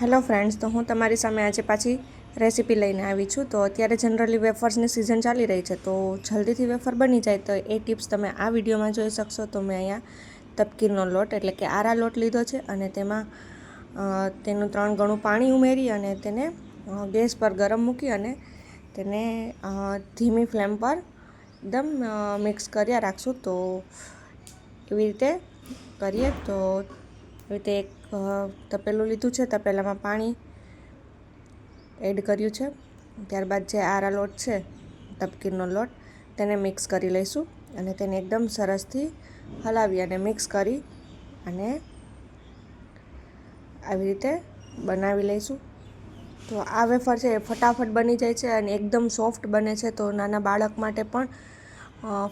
Hello friends, તો હું તમારી સામે આજે પાછી રેસીપી લઈને આવી છું. તો અત્યારે જનરલી વેફર્સની સિઝન ચાલી રહી છે, તો જલ્દીથી વેફર બની જાય તો એ ટિપ્સ તમે આ વિડીયોમાં જોઈ શકશો. તો મેં અહીંયા તપકીરનો લોટ, એટલે કે આરા લોટ લીધો છે, અને તેમાં તેનું ત્રણ ગણું પાણી ઉમેરી અને તેને ગેસ પર ગરમ મૂકી અને તેને ધીમી ફ્લેમ પર એકદમ મિક્સ કર્યા રાખશું. તો એવી રીતે કરીએ તો રીતે એક તપેલું લીધું છે, તપેલામાં પાણી એડ કર્યું છે. ત્યારબાદ જે આરા લોટ છે, તપકીરનો લોટ, તેને મિક્સ કરી લઈશું અને તેને એકદમ સરસથી હલાવી અને મિક્સ કરી અને આવી રીતે બનાવી લઈશું. તો આ વેફર છે એ ફટાફટ બની જાય છે અને એકદમ સોફ્ટ બને છે. તો નાના બાળક માટે પણ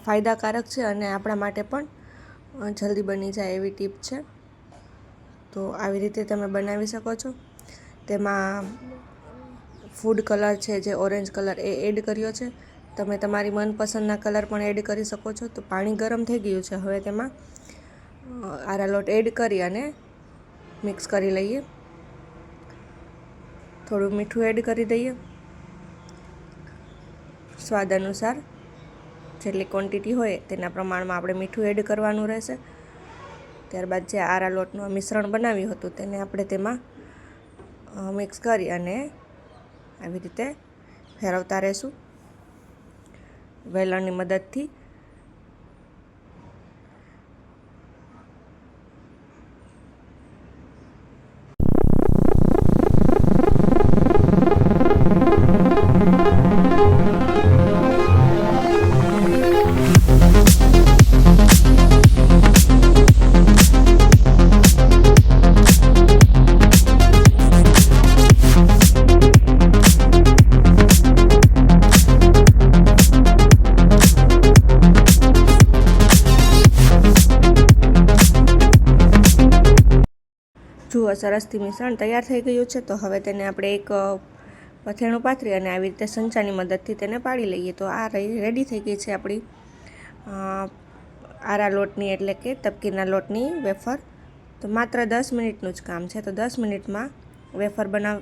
ફાયદાકારક છે અને આપણા માટે પણ જલ્દી બની જાય એવી ટીપ છે. તો આવી રીતે તમે બનાવી શકો છો. તેમાં ફૂડ કલર છે જે ઓરેન્જ કલર એ એડ કર્યો છે. તમે તમારી મનપસંદના કલર પણ એડ કરી શકો છો. તો પાણી ગરમ થઈ ગયું છે હવે તેમાં. આરા લોટ એડ કરી અને મિક્સ કરી લઈએ. થોડું મીઠું એડ કરી દઈએ. સ્વાદ અનુસાર જેટલી ક્વોન્ટિટી હોય તેના પ્રમાણમાં આપણે મીઠું એડ કરવાનું રહેશે. ત્યારબાદ જે આરા લોટનું મિશ્રણ બનાવ્યું હતું તેને આપણે તેમાં મિક્સ કરી અને આવી રીતે ફેરવતા રહેશું. વેલણની મદદથી જુઓ સરસથી મિશ્રણ તૈયાર થઈ ગયું છે, તો હવે તેને આપણે એક પથેણું પાથરી અને આવી રીતે સંચાની મદદથી તેને પાડી લઈએ. તો આ રેડી થઈ ગઈ છે આપણી આરા લોટની એટલે કે તપકીના લોટની વેફર. તો માત્ર દસ મિનિટનું જ કામ છે, તો દસ મિનિટમાં વેફર બનાવ,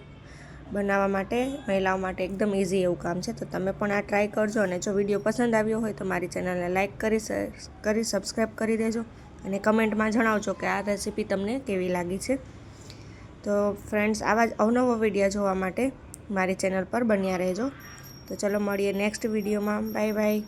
બનાવવા માટે, મહિલાઓ માટે એકદમ ઇઝી એવું કામ છે. તો તમે પણ આ ટ્રાય કરજો અને જો વીડિયો પસંદ આવ્યો હોય તો મારી ચેનલને લાઇક કરી કરી સબસ્ક્રાઈબ કરી દેજો અને કમેન્ટમાં જણાવજો કે આ રેસીપી તમને કેવી લાગી છે. તો ફ્રેન્ડ્સ, આવા જ અવનવો વીડિયો જોવા માટે મારી ચેનલ પર બન્યા રહેજો. તો ચલો મળીએ નેક્સ્ટ વિડીયોમાં. Bye bye.